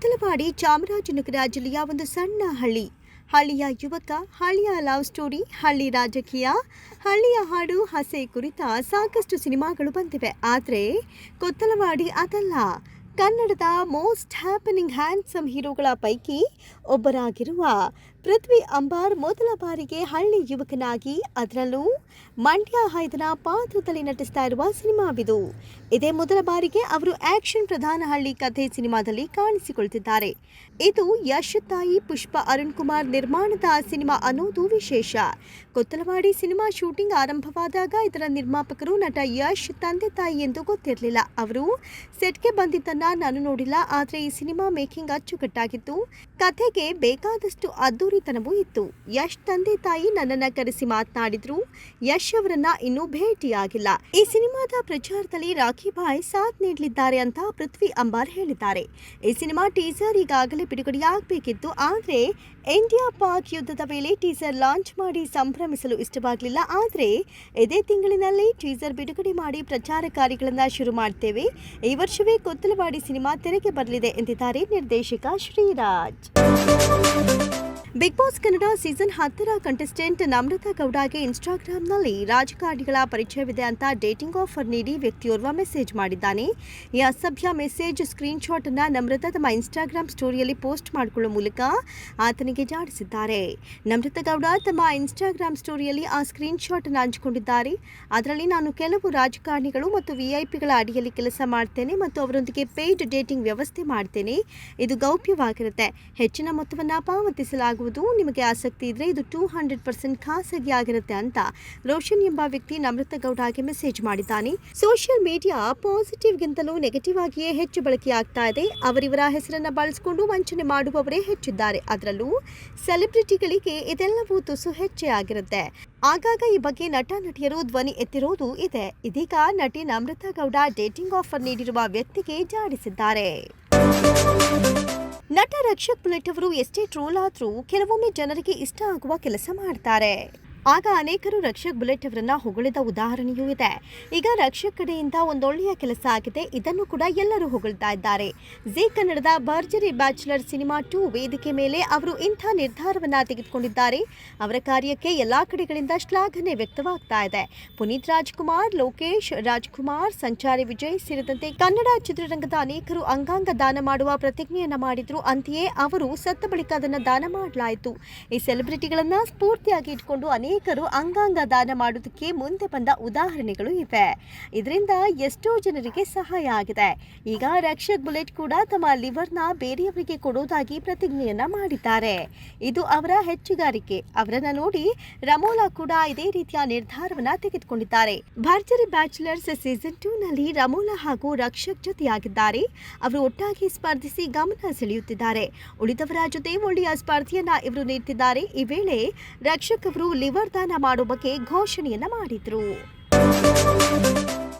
ಕೊತ್ತಲವಾಡಿ ಚಾಮರಾಜನಗರ ಜಿಲ್ಲೆಯ ಒಂದು ಸಣ್ಣ ಹಳ್ಳಿ. ಹಳ್ಳಿಯ ಯುವಕ, ಹಳ್ಳಿಯ ಲವ್ ಸ್ಟೋರಿ, ಹಳ್ಳಿ ರಾಜಕೀಯ, ಹಳ್ಳಿಯ ಹಾಡು, ಹಸೆ ಕುರಿತ ಸಾಕಷ್ಟು ಸಿನಿಮಾಗಳು ಬಂದಿವೆ. ಆದರೆ ಕೊತ್ತಲವಾಡಿ ಅದಲ್ಲ. ಕನ್ನಡದ ಮೋಸ್ಟ್ ಹ್ಯಾಪನಿಂಗ್ ಹ್ಯಾಂಡ್ಸಮ್ ಹೀರೋಗಳ ಪೈಕಿ ಒಬ್ಬರಾಗಿರುವ ಪೃಥ್ವಿ ಅಂಬಾರ್ ಮೊದಲ ಬಾರಿಗೆ ಹಳ್ಳಿ ಯುವಕನಾಗಿ, ಅದರಲ್ಲೂ ಮಂಡ್ಯ ಹೈದನ ಪಾತ್ರದಲ್ಲಿ ನಟಿಸ್ತಾ ಇರುವ ಸಿನಿಮಾವಿದು. ಇದೇ ಮೊದಲ ಬಾರಿಗೆ ಅವರು ಆಕ್ಷನ್ ಪ್ರಧಾನ ಹಳ್ಳಿ ಕಥೆ ಸಿನಿಮಾದಲ್ಲಿ ಕಾಣಿಸಿಕೊಳ್ತಿದ್ದಾರೆ. ಇದು ಯಶ್ ತಾಯಿ ಪುಷ್ಪ ಅರುಣ್ ಕುಮಾರ್ ನಿರ್ಮಾಣದ ಸಿನಿಮಾ ಅನ್ನೋದು ವಿಶೇಷ. ಕೊತ್ತಲವಾಡಿ ಸಿನಿಮಾ ಶೂಟಿಂಗ್ ಆರಂಭವಾದಾಗ ಇದರ ನಿರ್ಮಾಪಕರು ನಟ ಯಶ್ ತಂದೆ ತಾಯಿ ಎಂದು ಗೊತ್ತಿರಲಿಲ್ಲ. ಅವರು ಸೆಟ್ಗೆ ಬಂದಿದ್ದನ್ನ ನಾನು ನೋಡಿಲ್ಲ, ಆದರೆ ಈ ಸಿನಿಮಾ ಮೇಕಿಂಗ್ ಅಚ್ಚುಕಟ್ಟಾಗಿತ್ತು. ಕಥೆಗೆ ಬೇಕಾದಷ್ಟು ಅದ್ದೂರಿತನವೂ ಇತ್ತು. ಯಶ್ ತಂದೆ ತಾಯಿ ನನ್ನನ್ನು ಕರೆಸಿ ಮಾತನಾಡಿದ್ರು. ಯಶ್ ಅವರನ್ನ ಇನ್ನೂ ಭೇಟಿಯಾಗಿಲ್ಲ. ಈ ಸಿನಿಮಾದ ಪ್ರಚಾರದಲ್ಲಿ ರಾಖಿ ಭಾಯ್ ಸಾಥ್ ನೀಡಲಿದ್ದಾರೆ ಅಂತ ಪೃಥ್ವಿ ಅಂಬಾರ್ ಹೇಳಿದ್ದಾರೆ. ಈ ಸಿನಿಮಾ ಟೀಸರ್ ಈಗಾಗಲೇ ಬಿಡುಗಡೆಯಾಗಬೇಕಿತ್ತು ಆದರೆ ಇಂಡಿಯಾ ಪಾಕ್ ಯುದ್ಧದ ವೇಳೆ ಟೀಸರ್ ಲಾಂಚ್ ಮಾಡಿ ಸಂಭ್ರಮಿಸಲು ಇಷ್ಟವಾಗಲಿಲ್ಲ. ಆದರೆ ಇದೇ ತಿಂಗಳಿನಲ್ಲಿ ಟೀಸರ್ ಬಿಡುಗಡೆ ಮಾಡಿ ಪ್ರಚಾರ ಕಾರ್ಯಗಳನ್ನು ಶುರು ಮಾಡ್ತೇವೆ. ಈ ವರ್ಷವೇ ಕೊತ್ತಲವಾಡಿ ಸಿನಿಮಾ ತೆರೆಗೆ ಬರಲಿದೆ ಎಂದಿದ್ದಾರೆ ನಿರ್ದೇಶಕ Sriraj. Bigg Boss Kannada season ಹತ್ತರ ಕಂಟೆಸ್ಟೆಂಟ್ ನಮ್ರತಾ ಗೌಡಗೆ ಇನ್ಸ್ಟಾಗ್ರಾಂನಲ್ಲಿ ರಾಜಕಾರಣಿಗಳ ಪರಿಚಯವಿದೆ ಅಂತ ಡೇಟಿಂಗ್ ಆಫರ್ ನೀಡಿ ವ್ಯಕ್ತಿಯೋರ್ವ ಮೆಸೇಜ್ ಮಾಡಿದ್ದಾನೆ. ಈ ಅಸಭ್ಯ ಮೆಸೇಜ್ ಸ್ಕ್ರೀನ್ಶಾಟ್ ಅನ್ನು ನಮ್ರತಾ ತಮ್ಮ ಇನ್ಸ್ಟಾಗ್ರಾಮ್ ಸ್ಟೋರಿಯಲ್ಲಿ ಪೋಸ್ಟ್ ಮಾಡಿಕೊಳ್ಳುವ ಮೂಲಕ ಆತನಿಗೆ ಜಾಡಿಸಿದ್ದಾರೆ. ನಮ್ರತಾ ಗೌಡ ತಮ್ಮ ಇನ್ಸ್ಟಾಗ್ರಾಮ್ ಸ್ಟೋರಿಯಲ್ಲಿ ಆ ಸ್ಕ್ರೀನ್ಶಾಟ್ ಅನ್ನು ಹಂಚಿಕೊಂಡಿದ್ದಾರೆ. ಅದರಲ್ಲಿ ನಾನು ಕೆಲವು ರಾಜಕಾರಣಿಗಳು ಮತ್ತು ವಿಐಪಿಗಳ ಅಡಿಯಲ್ಲಿ ಕೆಲಸ ಮಾಡ್ತೇನೆ ಮತ್ತು ಅವರೊಂದಿಗೆ ಪೇಯ್ಡ್ ಡೇಟಿಂಗ್ ವ್ಯವಸ್ಥೆ ಮಾಡ್ತೇನೆ. ಇದು ಗೌಪ್ಯವಾಗಿರುತ್ತೆ. ಹೆಚ್ಚಿನ ಮೊತ್ತವನ್ನು ಪಾವತಿಸಲಾಗುವುದು ನಿಮಗೆ ಆಸಕ್ತಿ ಇದ್ರೆ ಇದು ಟೂ ಹಂಡ್ರೆಡ್ ಪರ್ಸೆಂಟ್ ಖಾಸಗಿ ಆಗಿರುತ್ತೆ ಅಂತ ರೋಷನ್ ಎಂಬ ವ್ಯಕ್ತಿ ನಮೃತ ಗೌಡಗೆ ಮೆಸೇಜ್ ಮಾಡಿದ್ದಾನೆ. ಸೋಷಿಯಲ್ ಮೀಡಿಯಾ ಪಾಸಿಟಿವ್ಗಿಂತಲೂ ನೆಗೆಟಿವ್ ಆಗಿಯೇ ಹೆಚ್ಚು ಬಳಕೆಯಾಗ್ತಾ ಇದೆ. ಅವರಿವರ ಹೆಸರನ್ನ ಬಳಸಿಕೊಂಡು ವಂಚನೆ ಮಾಡುವವರೇ ಹೆಚ್ಚಿದ್ದಾರೆ. ಅದರಲ್ಲೂ ಸೆಲೆಬ್ರಿಟಿಗಳಿಗೆ ಇದೆಲ್ಲವೂ ತುಸು ಹೆಚ್ಚೆ ಆಗಿರುತ್ತೆ. ಆಗಾಗ ಈ ಬಗ್ಗೆ ನಟ, ನಟಿಯರು ಧ್ವನಿ ಎತ್ತಿರೋದು ಇದೆ. ಇದೀಗ ನಟಿ ನಮೃತ ಗೌಡ ಡೇಟಿಂಗ್ ಆಫರ್ ನೀಡಿರುವ ವ್ಯಕ್ತಿಗೆ ಜಾಡಿಸಿದ್ದಾರೆ. ನಟ ರಕ್ಷಕ್ ಪುಲೆಟ್ ಅವರು ಎಷ್ಟೇ ಟ್ರೋಲ್ ಆದರೂ ಕೆಲವೊಮ್ಮೆ ಜನರಿಗೆ ಇಷ್ಟ ಆಗುವ ಕೆಲಸ ಮಾಡ್ತಾರೆ. ಆಗ ಅನೇಕರು ರಕ್ಷಕ್ ಬುಲೆಟ್ ಅವರನ್ನ ಹೊಗಳಿದ ಉದಾಹರಣೆಯೂ ಇದೆ. ಈಗ ರಕ್ಷಕ್ ಕಡೆಯಿಂದ ಒಂದೊಳ್ಳೆಯ ಕೆಲಸ ಆಗಿದೆ. ಇದನ್ನು ಕೂಡ ಎಲ್ಲರೂ ಹೊಗಳ್ತಾ ಇದ್ದಾರೆ. ಜೀ ಕನ್ನಡದ ಭರ್ಜರಿ ಬ್ಯಾಚುಲರ್ ಸಿನಿಮಾ ಟೂ ವೇದಿಕೆ ಮೇಲೆ ಅವರು ಇಂಥ ನಿರ್ಧಾರವನ್ನ ತೆಗೆದುಕೊಂಡಿದ್ದಾರೆ. ಅವರ ಕಾರ್ಯಕ್ಕೆ ಎಲ್ಲಾ ಕಡೆಗಳಿಂದ ಶ್ಲಾಘನೆ ವ್ಯಕ್ತವಾಗ್ತಾ ಇದೆ. ಪುನೀತ್ ರಾಜ್ಕುಮಾರ್, ಲೋಕೇಶ್ ರಾಜ್ಕುಮಾರ್, ಸಂಚಾರಿ ವಿಜಯ್ ಸೇರಿದಂತೆ ಕನ್ನಡ ಚಿತ್ರರಂಗದ ಅನೇಕರು ಅಂಗಾಂಗ ದಾನ ಮಾಡುವ ಪ್ರತಿಜ್ಞೆಯನ್ನ ಮಾಡಿದ್ರು. ಅಂತೆಯೇ ಅವರು ಸತ್ತ ಬಳಿಕ ಅದನ್ನು ದಾನ ಮಾಡಲಾಯಿತು. ಈ ಸೆಲೆಬ್ರಿಟಿಗಳನ್ನ ಸ್ಫೂರ್ತಿಯಾಗಿ ಇಟ್ಕೊಂಡು ಅನೇಕರು ಅಂಗಾಂಗ ದಾನ ಮಾಡೋದಕ್ಕೆ ಮುಂದೆ ಬಂದ ಉದಾಹರಣೆಗಳು ಇವೆ. ಇದರಿಂದ ಎಷ್ಟೋ ಜನರಿಗೆ ಸಹಾಯ ಆಗಿದೆ. ಈಗ ರಕ್ಷಕ್ ಬುಲೆಟ್ ಕೂಡ ತಮ್ಮ ಲಿವರ್ನ ಬೇರೆಯವರಿಗೆ ಕೊಡೋದಾಗಿ ಪ್ರತಿಜ್ಞೆಯನ್ನ ಮಾಡಿದ್ದಾರೆ. ಇದು ಅವರ ಹೆಚ್ಚುಗಾರಿಕೆ. ಅವರನ್ನ ನೋಡಿ ರಮೋಲಾ ಕೂಡ ಇದೇ ರೀತಿಯ ನಿರ್ಧಾರವನ್ನ ತೆಗೆದುಕೊಂಡಿದ್ದಾರೆ. ಭರ್ಜರಿ ಬ್ಯಾಚುಲರ್ಸ್ ಸೀಸನ್ ಟೂ ನಲ್ಲಿ ರಮೋಲಾ ಹಾಗೂ ರಕ್ಷಕ್ ಜೊತೆಯಾಗಿದ್ದಾರೆ. ಅವರು ಒಟ್ಟಾಗಿ ಸ್ಪರ್ಧಿಸಿ ಗಮನ ಸೆಳೆಯುತ್ತಿದ್ದಾರೆ. ಉಳಿದವರ ಜೊತೆ ಒಳ್ಳೆಯ ಸ್ಪರ್ಧೆಯನ್ನ ಇವರು ನೀಡ್ತಿದ್ದಾರೆ. ಈ ವೇಳೆ ರಕ್ಷಕ್ ಅವರು ಲಿವರ್ ದಾನ ಮಾಡುವ ಬಗ್ಗೆ ಘೋಷಣೆಯನ್ನ ಮಾಡಿದ್ರು.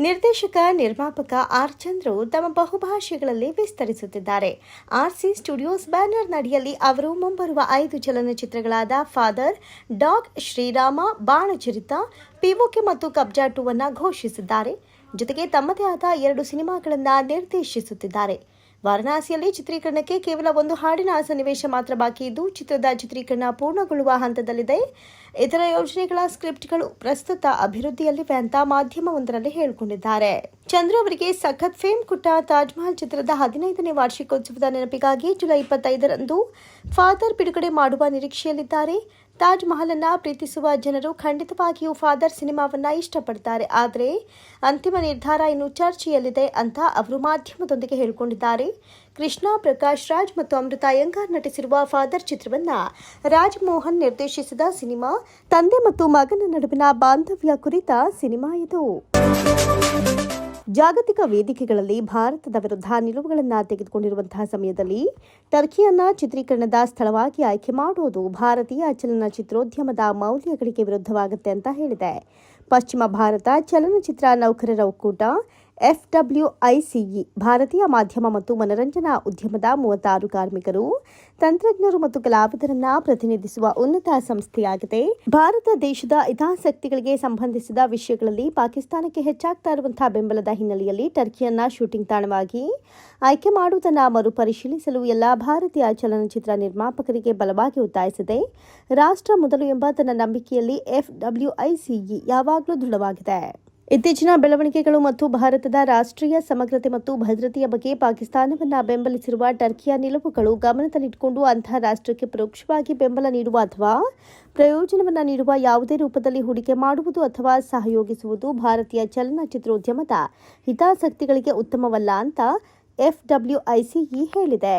ನಿರ್ದೇಶಕ, ನಿರ್ಮಾಪಕ ಆರ್ ಚಂದ್ರು ತಮ್ಮ ಬಹುಭಾಷೆಗಳಲ್ಲಿ ವಿಸ್ತರಿಸುತ್ತಿದ್ದಾರೆ. ಆರ್ಸಿ ಸ್ಟುಡಿಯೋಸ್ ಬ್ಯಾನರ್ ನಡಿಯಲ್ಲಿ ಅವರು ಮುಂಬರುವ ಐದು ಚಲನಚಿತ್ರಗಳಾದ Father, Dog Srirama, Banacharita POK ಮತ್ತು ಕಬ್ಜಾ ಘೋಷಿಸಿದ್ದಾರೆ. ಜೊತೆಗೆ ತಮ್ಮದೇ ಆದ ಎರಡು ಸಿನಿಮಾಗಳನ್ನು ನಿರ್ದೇಶಿಸುತ್ತಿದ್ದಾರೆ. ವಾರಣಾಸಿಯಲ್ಲಿ ಚಿತ್ರೀಕರಣಕ್ಕೆ ಕೇವಲ ಒಂದು ಹಾಡಿನ ಸನ್ನಿವೇಶ ಮಾತ್ರ ಬಾಕಿ ಇದ್ದು, ಚಿತ್ರದ ಚಿತ್ರೀಕರಣ ಪೂರ್ಣಗೊಳ್ಳುವ ಹಂತದಲ್ಲಿದೆ. ಇತರ ಯೋಜನೆಗಳ ಸ್ಕ್ರಿಪ್ಟ್ಗಳು ಪ್ರಸ್ತುತ ಅಭಿವೃದ್ಧಿಯಲ್ಲಿವೆ ಅಂತ ಮಾಧ್ಯಮವೊಂದರಲ್ಲಿ ಹೇಳಿಕೊಂಡಿದ್ದಾರೆ. ಚಂದ್ರ ಅವರಿಗೆ ಸಖತ್ ಫೇಮ್ ಕೊಟ್ಟ ತಾಜ್ ಮಹಲ್ ಚಿತ್ರದ ಹದಿನೈದನೇ ವಾರ್ಷಿಕೋತ್ಸವದ ನೆನಪಿಗಾಗಿ ಜುಲೈ ಇಪ್ಪತ್ತೈದರಂದು ಫಾದರ್ ಬಿಡುಗಡೆ ಮಾಡುವ ನಿರೀಕ್ಷೆಯಲ್ಲಿದ್ದಾರೆ. ತಾಜ್ ಅನ್ನ ಪ್ರೀತಿಸುವ ಜನರು ಖಂಡಿತವಾಗಿಯೂ ಫಾದರ್ ಸಿನಿಮಾವನ್ನ ಇಷ್ಟಪಡ್ತಾರೆ. ಆದರೆ ಅಂತಿಮ ನಿರ್ಧಾರ ಇನ್ನು ಚರ್ಚೆಯಲ್ಲಿದೆ ಅಂತ ಅವರು ಮಾಧ್ಯಮದೊಂದಿಗೆ ಹೇಳಿಕೊಂಡಿದ್ದಾರೆ. ಕೃಷ್ಣ, ಪ್ರಕಾಶ್ ರಾಜ್ ಮತ್ತು ಅಮೃತ ಅಯ್ಯಂಗಾರ್ ನಟಿಸಿರುವ ಫಾದರ್ ಚಿತ್ರವನ್ನ ರಾಜ್ ಮೋಹನ್ ನಿರ್ದೇಶಿಸಿದ ಸಿನಿಮಾ, ತಂದೆ ಮತ್ತು ಮಗನ ನಡುವಿನ ಬಾಂಧವ್ಯ ಕುರಿತ ಸಿನಿಮಾ ಇದು. ಜಾಗತಿಕ ವೇದಿಕೆಗಳಲ್ಲಿ ಭಾರತದ ವಿರುದ್ಧ ನಿಲುವುಗಳನ್ನು ತೆಗೆದುಕೊಂಡಿರುವಂತಹ ಸಮಯದಲ್ಲಿ ಟರ್ಕಿಯನ್ನ ಚಿತ್ರೀಕರಣದ ಸ್ಥಳವಾಗಿ ಆಯ್ಕೆ ಮಾಡುವುದು ಭಾರತೀಯ ಚಲನಚಿತ್ರೋದ್ಯಮದ ಮೌಲ್ಯಗಳಿಗೆ ವಿರುದ್ಧವಾಗುತ್ತೆ ಅಂತ ಹೇಳಿದೆ. ಪಶ್ಚಿಮ ಭಾರತ ಚಲನಚಿತ್ರ ನೌಕರರ ಒಕ್ಕೂಟ ಎಫ್ಡಬ್ಲ್ಯೂಐಸಿಇ ಭಾರತೀಯ ಮಾಧ್ಯಮ ಮತ್ತು ಮನರಂಜನಾ ಉದ್ಯಮದ ಮೂವತ್ತಾರು ಕಾರ್ಮಿಕರು, ತಂತ್ರಜ್ಞರು ಮತ್ತು ಕಲಾವಿದರನ್ನ ಪ್ರತಿನಿಧಿಸುವ ಉನ್ನತ ಸಂಸ್ಥೆಯಾಗಿದೆ. ಭಾರತ ದೇಶದ ಹಿತಾಸಕ್ತಿಗಳಿಗೆ ಸಂಬಂಧಿಸಿದ ವಿಷಯಗಳಲ್ಲಿ ಪಾಕಿಸ್ತಾನಕ್ಕೆ ಹೆಚ್ಚಾಗ್ತಾ ಇರುವಂತಹ ಬೆಂಬಲದ ಹಿನ್ನೆಲೆಯಲ್ಲಿ ಟರ್ಕಿಯನ್ನ ಶೂಟಿಂಗ್ ತಾಣವಾಗಿ ಆಯ್ಕೆ ಮಾಡುವುದನ್ನು ಮರುಪರಿಶೀಲಿಸಲು ಎಲ್ಲ ಭಾರತೀಯ ಚಲನಚಿತ್ರ ನಿರ್ಮಾಪಕರಿಗೆ ಬಲವಾಗಿ ಒತ್ತಾಯಿಸಿದೆ. ರಾಷ್ಟ್ರ ಮೊದಲು ಎಂಬ ತನ್ನ ನಂಬಿಕೆಯಲ್ಲಿ ಎಫ್ಡಬ್ಲ್ಯೂಐಸಿಇ ಯಾವಾಗಲೂ ದೃಢವಾಗಿದೆ. ಇತ್ತೀಚಿನ ಬೆಳವಣಿಗೆಗಳು ಮತ್ತು ಭಾರತದ ರಾಷ್ಟ್ರೀಯ ಸಮಗ್ರತೆ ಮತ್ತು ಭದ್ರತೆಯ ಬಗ್ಗೆ ಪಾಕಿಸ್ತಾನವನ್ನು ಬೆಂಬಲಿಸಿರುವ ಟರ್ಕಿಯ ನಿಲುವುಗಳು ಗಮನದಲ್ಲಿಟ್ಟುಕೊಂಡು ಅಂತಹ ರಾಷ್ಟ್ರಕ್ಕೆ ಪರೋಕ್ಷವಾಗಿ ಬೆಂಬಲ ನೀಡುವ ಅಥವಾ ಪ್ರಯೋಜನವನ್ನ ನೀಡುವ ಯಾವುದೇ ರೂಪದಲ್ಲಿ ಹೂಡಿಕೆ ಮಾಡುವುದು ಅಥವಾ ಸಹಯೋಗಿಸುವುದು ಭಾರತೀಯ ಚಲನಚಿತ್ರೋದ್ಯಮದ ಹಿತಾಸಕ್ತಿಗಳಿಗೆ ಉತ್ತಮವಲ್ಲ ಅಂತ ಎಫ್ಡಬ್ಲ್ಯೂಐಸಿಇ ಹೇಳಿದೆ.